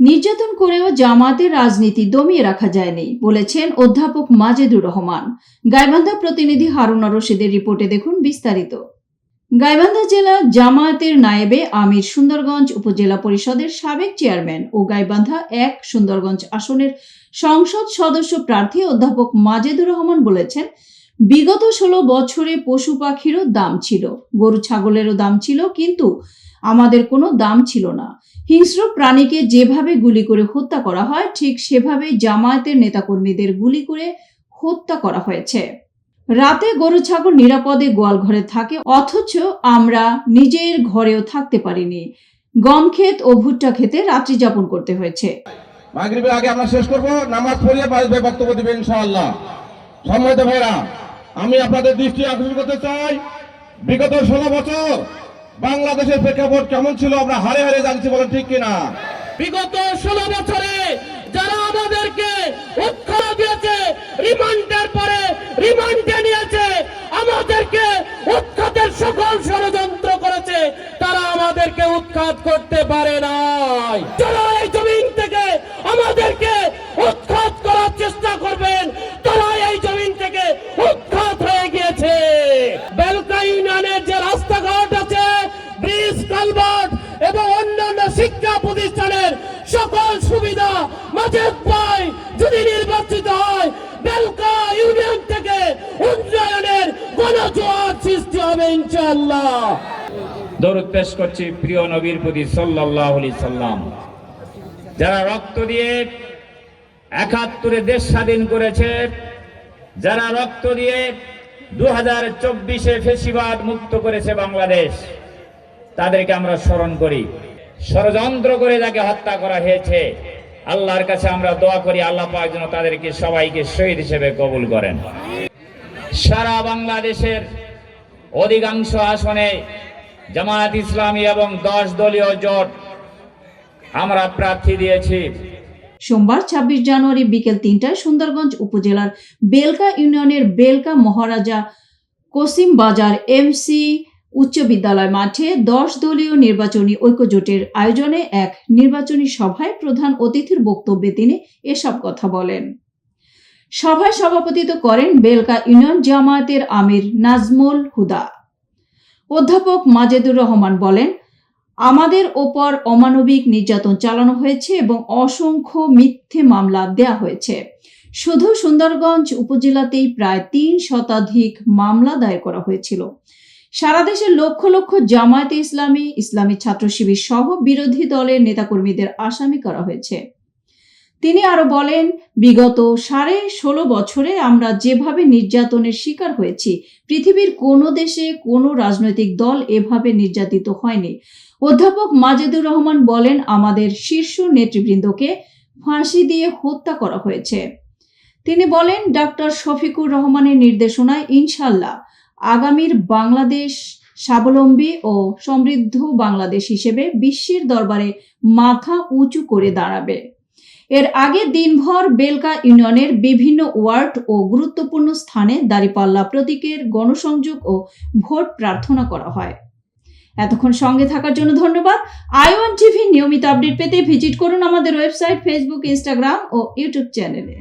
নির্যাতন করেও জামাতের রাজনীতি দমিয়ে রাখা যায়নি, বলেছেন অধ্যাপক মাজেদুর রহমান। গাইবান্ধা প্রতিনিধি হারুনা রশিদের রিপোর্টে দেখুন বিস্তারিত। গাইবান্ধা জেলা জামায়াতের নায়েবে আমির সুন্দরগঞ্জ উপজেলা পরিষদের সাবেক চেয়ারম্যান ও গাইবান্ধা এক সুন্দরগঞ্জ আসনের সংসদ সদস্য প্রার্থী অধ্যাপক মাজেদুর রহমান বলেছেন, বিগত ষোলো বছরে পশু পাখিরও দাম ছিল, গরু ছাগলেরও দাম ছিল, কিন্তু আমাদের কোনো দাম ছিল না। হিংস্র প্রাণীকে যেভাবে গুলি করে হত্যা করা হয়, ঠিক সেভাবেই জামায়াতের নেতাকর্মীদের গুলি করে হত্যা করা হয়েছে। রাতে গরু ছাগল নিরাপদে গোয়াল ঘরে থাকে, অথচ আমরা নিজের ঘরেও থাকতে পারিনি। গম ক্ষেত ও ভুট্টা খেতে রাত্রি যাপন করতে হয়েছে। মাগরিবের আগে আমরা শেষ করব। নামাজ পড়িয়ে বক্তব্য দিবেন ইনশাআল্লাহ। সম্মানিত ভাইরা, আমি আপনাদের দৃষ্টি আকর্ষণ করতে চাই। বিগত ষোলো বছর বাংলাদেশের প্রেক্ষাপট কেমন ছিল? আমরা হারে হারে জানছি বলেন ঠিক কিনা? বিগত ষোলো বছরে যারা আমাদেরকে উৎখাত দিয়েছে রিমান্ডের পরে রিমান্ডে নিয়েছে, আমাদেরকে উৎখাতের সকল ষড়যন্ত্র করেছে, তারা আমাদেরকে উৎখাত করতে পারে নাই। যারা শিক্ষা প্রতিষ্ঠানের সকল সুবিধা মাজেদ পাই যদি নির্বাচিত হয়, বেলকা ইউনিয়ন থেকে উন্নয়নের গণজোয়ার সৃষ্টি হবে ইনশাআল্লাহ। দরুদ পেশ করছি প্রিয় নবীর প্রতি সাল্লাহ সাল্লাম। যারা রক্ত দিয়ে একাত্তরে দেশ স্বাধীন করেছে, যারা রক্ত দিয়ে দু হাজার চব্বিশে ফেসিবাদ মুক্ত করেছে বাংলাদেশ, তাদেরকে আমরা স্মরণ করি। ষড়যন্ত্র করে যাকে হত্যা করা হয়েছে, আল্লাহর কাছে আমরা দোয়া করি, আল্লাহ পাক যেন তাদেরকে সবাইকে শহীদ হিসেবে কবুল করেন। সারা বাংলাদেশের অধিকাংশ আসনে জামায়াত ইসলামী এবং দশ দলীয় জোট আমরা প্রার্থী দিয়েছি। সোমবার ছাব্বিশ জানুয়ারি বিকেল তিনটায় সুন্দরগঞ্জ উপজেলার বেলকা ইউনিয়নের বেলকা মহারাজা কসিম বাজার এমসি উচ্চ বিদ্যালয় মাঠে দশ দলীয় নির্বাচনী ঐক্যজোটের আয়োজনে এক নির্বাচনী সভায় প্রধান অতিথির বক্তব্যে তিনি এসব কথা বলেন। সভায় সভাপতিত্ব করেন বেলকা ইউনিয়ন জামায়াতের আমির নাজমুল হুদা। অধ্যাপক মাজেদুর রহমান বলেন, আমাদের ওপর অমানবিক নির্যাতন চালানো হয়েছে এবং অসংখ্য মিথ্যে মামলা দেয়া হয়েছে। শুধু সুন্দরগঞ্জ উপজেলাতেই প্রায় তিন শতাধিক মামলা দায়ের করা হয়েছিল। সারা দেশের লক্ষ লক্ষ জামায়াতে ইসলামী ইসলামী ছাত্র শিবির সহ বিরোধী দলের নেতাকর্মীদের আসামি করা হয়েছে। তিনি আরও বলেন, বিগত সাড়ে ষোলো বছরে আমরা যেভাবে নির্যাতনের শিকার হয়েছি, পৃথিবীর কোনো দেশে কোনো রাজনৈতিক দল এভাবে নির্যাতিত হয়নি। অধ্যাপক মাজেদুর রহমান বলেন, আমাদের শীর্ষ নেতৃবৃন্দকে ফাঁসি দিয়ে হত্যা করা হয়েছে। তিনি বলেন, ডাক্তার শফিকুর রহমানের নির্দেশনায় ইনশাল্লাহ আগামীর বাংলাদেশ স্বাবলম্বী ও সমৃদ্ধ বাংলাদেশ হিসেবে বিশ্বের দরবারে মাথা উঁচু করে দাঁড়াবে। এর আগে দিনভর বেলকা ইউনিয়নের বিভিন্ন ওয়ার্ড ও গুরুত্বপূর্ণ স্থানে দাঁড়িপাল্লা প্রতীকের গণসংযোগ ও ভোট প্রার্থনা করা হয়। এতক্ষণ সঙ্গে থাকার জন্য ধন্যবাদ। আই ওয়ান টিভি নিয়মিত আপডেট পেতে ভিজিট করুন আমাদের ওয়েবসাইট, ফেসবুক, ইনস্টাগ্রাম ও ইউটিউব চ্যানেলে।